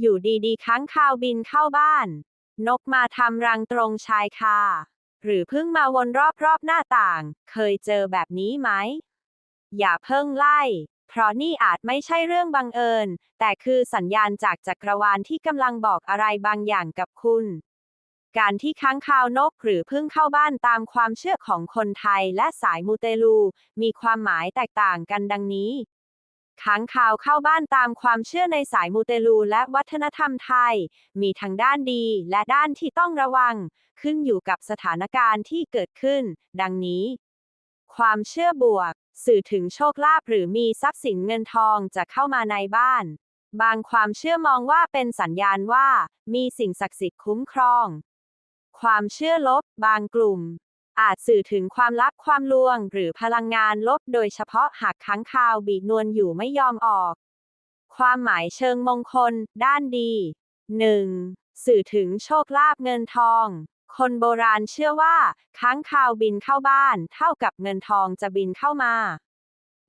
อยู่ดีๆ ค้างคาวบินเข้าบ้าน นกมาทำรังตรงชายคา หรือเพิ่งมาวนรอบๆหน้าต่าง เคยเจอแบบนี้ไหม อย่าเพิ่งไล่ เพราะนี่อาจไม่ใช่เรื่องบังเอิญ แต่คือสัญญาณจากจักรวาลที่กำลังบอกอะไรบางอย่างกับคุณ การที่ค้างคาวนกหรือพึ่งเข้าบ้านตามความเชื่อของคนไทยและสายมูเตลู มีความหมายแตกต่างกันดังนี้ ค้างคาวเข้าบ้านตามความเชื่อในสายมูเตลูและวัฒนธรรมไทย มีทั้งด้านดีและด้านที่ต้องระวัง ขึ้นอยู่กับสถานการณ์ที่เกิดขึ้น ดังนี้ ความเชื่อบวก สื่อถึงโชคลาภหรือมีทรัพย์สินเงินทองจะเข้ามาในบ้าน บางความเชื่อมองว่าเป็นสัญญาณว่า มีสิ่งศักดิ์สิทธิ์คุ้มครอง ความเชื่อลบ บางกลุ่ม อาจสื่อถึงความลับความลวง หรือพลังงานลบโดยเฉพาะหากค้างคาวบีนวลอยู่ไม่ยอมออก ความหมายเชิงมงคล ด้านดี 1. สื่อถึงโชคลาภเงินทอง คนโบราณเชื่อว่า ค้างคาวบินเข้าบ้าน เท่ากับเงินทองจะบินเข้ามา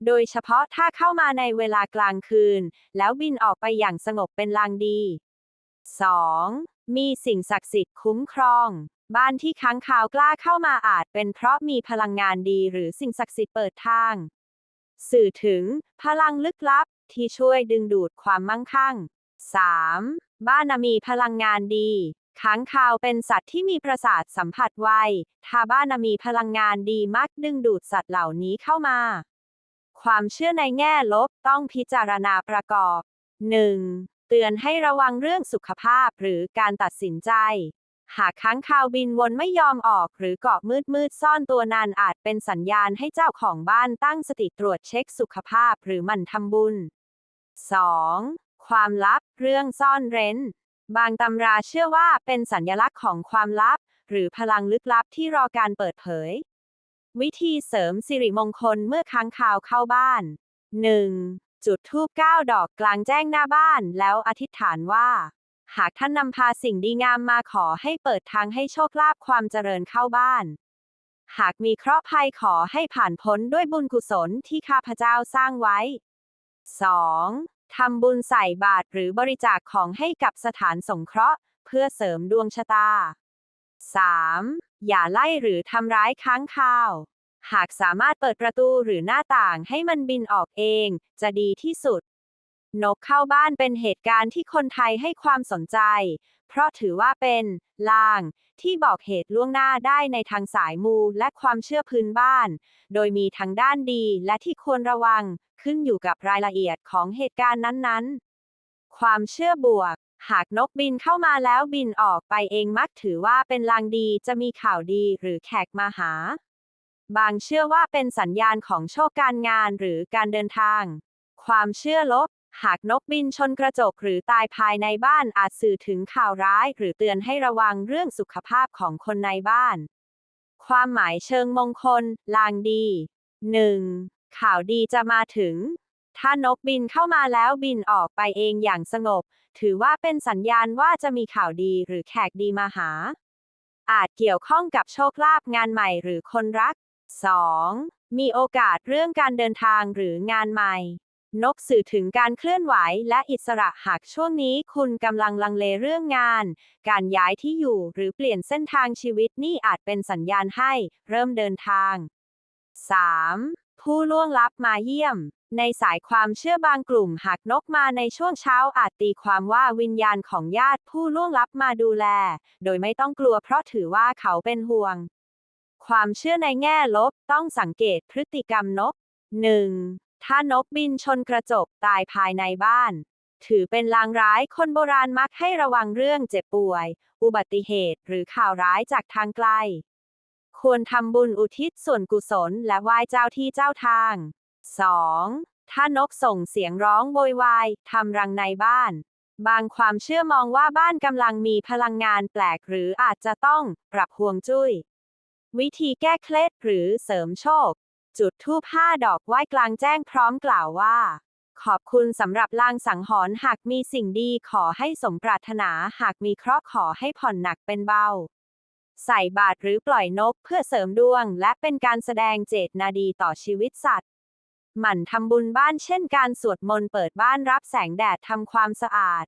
โดยเฉพาะถ้าเข้ามาในเวลากลางคืน แล้วบินออกไปอย่างสงบเป็นลางดี 2. มีสิ่งศักดิ์สิทธิ์คุ้มครอง บ้านที่ค้างคาวกล้าเข้ามาอาจเป็นเพราะมีพลังงานดีหรือสิ่งศักดิ์สิทธิ์เปิดทาง สื่อถึง พลังลึกลับที่ช่วยดึงดูดความมั่งคั่ง 3. บ้านมีพลังงานดี ค้างคาวเป็นสัตว์ที่มีประสาทสัมผัสไว ถ้าบ้านมีพลังงานดีมักดึงดูดสัตว์เหล่านี้เข้ามา ความเชื่อในแง่ลบต้องพิจารณาประกอบ 1. เตือนให้ระวังเรื่องสุขภาพหรือการตัดสินใจ หากค้างคาวบินวนไม่ยอมออกหรือเกาะมืดมืดซ่อนตัวนานอาจเป็นสัญญาณให้เจ้าของบ้านตั้งสติตรวจเช็คสุขภาพหรือมันทำบุญ 2. ความลับ เรื่องซ่อนเร้น บางตำราเชื่อว่าเป็นสัญลักษณ์ของความลับ หรือพลังลึกลับที่รอการเปิดเผย วิธีเสริมสิริมงคลเมื่อค้างคาวเข้าบ้าน 1. จุดธูป9ดอกกลางแจ้งหน้าบ้านแล้วอธิษฐานว่า หากท่านนำพาสิ่งดีงามมาขอให้เปิดทางให้โชคลาภความเจริญเข้าบ้าน หากมีเคราะห์ภัยขอให้ผ่านพ้นด้วยบุญกุศลที่ข้าพเจ้าสร้างไว้ 2. ทำบุญใส่บาตรหรือบริจาคของให้กับสถานสงเคราะห์ เพื่อเสริมดวงชะตา 3. อย่าไล่หรือทำร้ายค้างคาว หากสามารถเปิดประตูหรือหน้าต่างให้มันบินออกเอง จะดีที่สุด นกเข้าบ้านเป็นเหตุการณ์ที่คนไทยให้ความสนใจ เพราะถือว่าเป็น ลาง ที่บอกเหตุล่วงหน้าได้ในทางสายมูและความเชื่อพื้นบ้าน โดยมีทั้งด้านดีและที่ควรระวัง ขึ้นอยู่กับรายละเอียดของเหตุการณ์นั้นๆ ความเชื่อบวก หากนกบินเข้ามาแล้วบินออกไปเองมักถือว่าเป็นลางดีจะมีข่าวดีหรือแขกมาหา บางเชื่อว่าเป็นสัญญาณของโชคการงานหรือการเดินทาง ความเชื่อลบ หากนกบินชนกระจกหรือตายภายในบ้านอาจสื่อถึงข่าวร้าย หรือเตือนให้ระวังเรื่องสุขภาพของคนในบ้าน ความหมายเชิงมงคล ลางดี 1. ข่าวดีจะมาถึง ถ้านกบินเข้ามาแล้วบินออกไปเองอย่างสงบ ถือว่าเป็นสัญญาณว่าจะมีข่าวดีหรือแขกดีมาหา อาจเกี่ยวข้องกับโชคลาภงานใหม่หรือคนรัก 2. มีโอกาสเรื่องการเดินทางหรืองานใหม่ นกสื่อถึงการเคลื่อนไหวและอิสระหากช่วงนี้คุณกำลังลังเลเรื่องงาน การย้ายที่อยู่หรือเปลี่ยนเส้นทางชีวิตนี่อาจเป็นสัญญาณให้ เริ่มเดินทาง 3. ผู้ล่วงลับมาเยี่ยม ในสายความเชื่อบางกลุ่มหากนกมาในช่วงเช้าอาจตีความว่าวิญญาณของญาติผู้ล่วงลับมาดูแล โดยไม่ต้องกลัวเพราะถือว่าเขาเป็นห่วง ความเชื่อในแง่ลบต้องสังเกตพฤติกรรมนก 1. ถ้านกบินชนกระจกตายภายในบ้าน ถือเป็นลางร้ายคนโบราณมักให้ระวังเรื่องเจ็บป่วย อุบัติเหตุหรือข่าวร้ายจากทางไกล ควรทำบุญอุทิศส่วนกุศลและไหว้เจ้าที่เจ้าทาง 2. ถ้านกส่งเสียงร้องโวยวายทำรังในบ้าน บางความเชื่อมองว่าบ้านกำลังมีพลังงานแปลกหรืออาจจะต้องปรับห่วงจุ้ยวิธีแก้เคล็ดหรือเสริมโชค จุดธูปห้าดอกไหว้กลางแจ้งพร้อมกล่าวว่า ขอบคุณสำหรับลางสังหรณ์หากมีสิ่งดีขอให้สมปรารถนาหากมีเคราะห์ขอให้ผ่อนหนักเป็นเบา ใส่บาตรหรือปล่อยนกเพื่อเสริมดวง และเป็นการแสดงเจตนาดีต่อชีวิตสัตว์ หมั่นทำบุญบ้านเช่นการสวดมนต์เปิดบ้านรับแสงแดดทำความสะอาด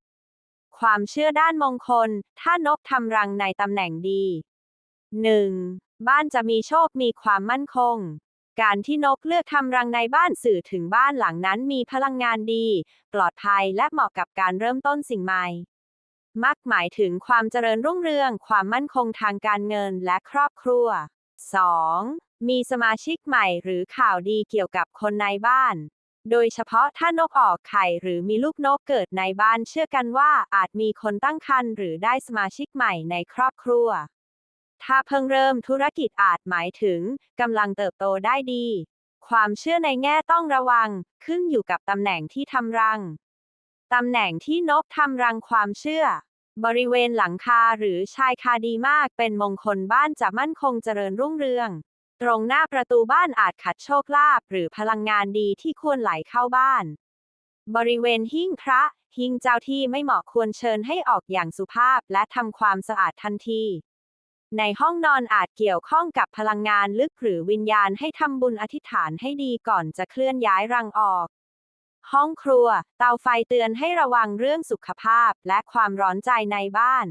ความเชื่อด้านมงคล ถ้านกทำรังในตำแหน่งดี 1. บ้านจะมีโชคมีความมั่นคง การที่นกเลือกทำรังในบ้านสื่อถึงบ้านหลังนั้นมีพลังงานดี ปลอดภัยและเหมาะกับการเริ่มต้นสิ่งใหม่ มักหมายถึงความเจริญรุ่งเรือง ความมั่นคงทางการเงินและครอบครัว 2. มีสมาชิกใหม่หรือข่าวดีเกี่ยวกับคนในบ้าน โดยเฉพาะถ้านกออกไข่หรือมีลูกนกเกิดในบ้านเชื่อกันว่าอาจมีคนตั้งครรภ์หรือได้สมาชิกใหม่ในครอบครัว ถ้าเพิ่งเริ่มธุรกิจอาจหมายถึงกำลังเติบโตได้ดี ความเชื่อในแง่ต้องระวัง ขึ้นอยู่กับตำแหน่งที่ทำรัง ตำแหน่งที่นกทำรังความเชื่อ บริเวณหลังคาหรือชายคาดีมากเป็นมงคลบ้านจะมั่นคงเจริญรุ่งเรือง ตรงหน้าประตูบ้านอาจขัดโชคลาภหรือพลังงานดีที่ควรไหลเข้าบ้าน บริเวณหิ้งพระ หิ้งเจ้าที่ไม่เหมาะควรเชิญให้ออกอย่างสุภาพและทำความสะอาดทันที ในห้องนอนอาจเกี่ยวข้องกับพลังงานลึกหรือวิญญาณให้ทำบุญอธิษฐานให้ดีก่อนจะเคลื่อนย้ายรังออก ห้องครัว เตาไฟเตือนให้ระวังเรื่องสุขภาพและความร้อนใจในบ้าน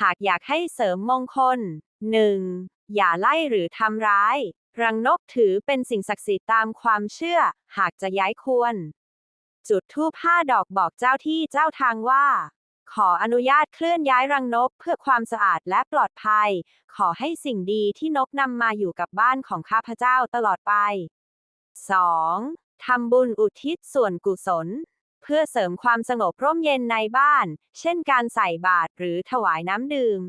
หากอยากให้เสริมมงคล 1. อย่าไล่หรือทำร้าย รังนกถือเป็นสิ่งศักดิ์สิทธิ์ตามความเชื่อ หากจะย้ายควร จุดธูปห้าดอกบอกเจ้าที่เจ้าทางว่า ขออนุญาตเคลื่อนย้ายรังนกเพื่อความสะอาดและปลอดภัย ขอให้สิ่งดีที่นกนำมาอยู่กับบ้านของข้าพเจ้าตลอดไป 2. ทำบุญอุทิศส่วนกุศล เพื่อเสริมความสงบร่มเย็นในบ้าน เช่นการใส่บาตรหรือถวายน้ำดื่ม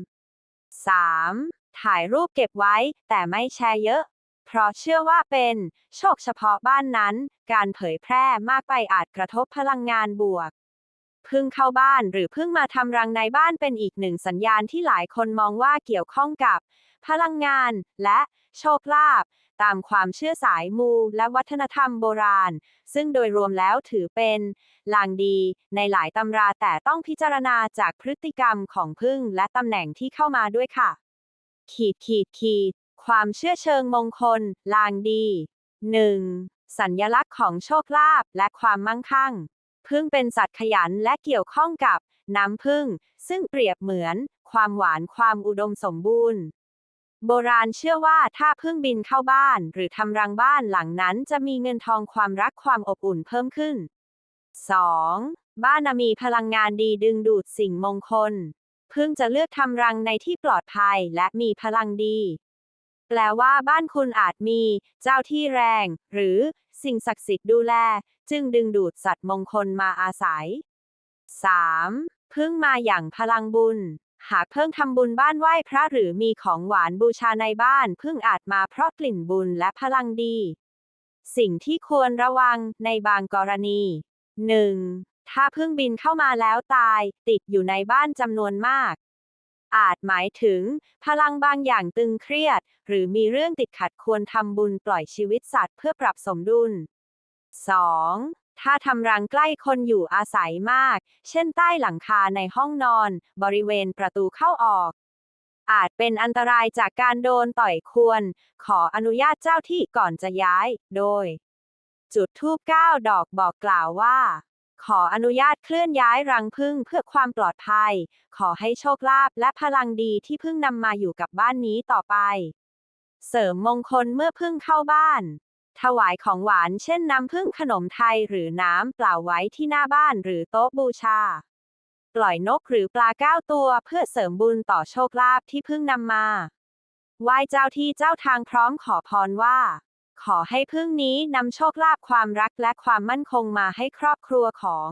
3. ถ่ายรูปเก็บไว้ แต่ไม่แชร์เยอะ เพราะเชื่อว่าเป็น โชคเฉพาะบ้านนั้น การเผยแพร่มากไปอาจกระทบพลังงานบวก พึ่งเข้าบ้านหรือพึ่งมาทำรังในบ้านเป็นอีกหนึ่งสัญญาณที่หลายคนมองว่าเกี่ยวข้องกับ พลังงาน และโชคลาภตามความเชื่อสายมูและวัฒนธรรมโบราณ ซึ่งโดยรวมแล้วถือเป็น ลางดี ในหลายตำราแต่ต้องพิจารณาจากพฤติกรรมของพึ่งและตำแหน่งที่เข้ามาด้วยค่ะ ขีดขีดขีด ความเชื่อเชิงมงคล ลางดี 1. สัญญลักษณ์ของโชคลาภและความมั่งคั่ง พึ่งเป็นสัตว์ขยันและเกี่ยวข้องกับ น้ำพึ่ง ซึ่งเปรียบเหมือน ความหวานความอุดมสมบูรณ์ โบราณเชื่อว่าถ้าพึ่งบินเข้าบ้าน หรือทำรังบ้านหลังนั้นจะมีเงินทองความรักความอบอุ่นเพิ่มขึ้น 2. บ้านมีพลังงานดีดึงดูดสิ่งมงคล พึ่งจะเลือกทำรังในที่ปลอดภัยและมีพลังดี แปลว่าบ้านคุณอาจมี เจ้าที่แรง หรือ สิ่งศักดิ์สิทธิ์ดูแล จึงดึงดูดสัตว์มงคลมาอาศัย 3. พึ่งมาอย่างพลังบุญ หากเพิ่งทำบุญบ้านไหว้พระหรือมีของหวานบูชาในบ้านพึ่งอาจมาเพราะกลิ่นบุญและพลังดี สิ่งที่ควรระวังในบางกรณี 1. ถ้าพึ่งบินเข้ามาแล้วตาย ติดอยู่ในบ้านจำนวนมาก อาจหมายถึง พลังบางอย่างตึงเครียด หรือมีเรื่องติดขัดควรทำบุญปล่อยชีวิตสัตว์เพื่อปรับสมดุล 2. ถ้าทำรังใกล้คนอยู่อาศัยมาก เช่นใต้หลังคาในห้องนอน บริเวณประตูเข้าออก อาจเป็นอันตรายจากการโดนต่อยควร ขออนุญาตเจ้าที่ก่อนจะย้าย โดย จุดทูบเก้าดอกบอกกล่าวว่า ขออนุญาตเคลื่อนย้ายรังพึ่งเพื่อความปลอดภัย ขอให้โชคลาภและพลังดีที่พึ่งนำมาอยู่กับบ้านนี้ต่อไป เสริมมงคลเมื่อพึ่งเข้าบ้าน ถวายของหวานเช่นน้ำพึ่งขนมไทยหรือน้ำเปล่าไว้ที่หน้าบ้านหรือโต๊ะบูชา ปล่อยนกหรือปลาเก้าตัวเพื่อเสริมบุญต่อโชคลาภที่เพิ่งนำมา ไหว้เจ้าที่เจ้าทางพร้อมขอพรว่า ขอให้พึ่งนี้นำโชคลาภความรักและความมั่นคงมาให้ครอบครัวของ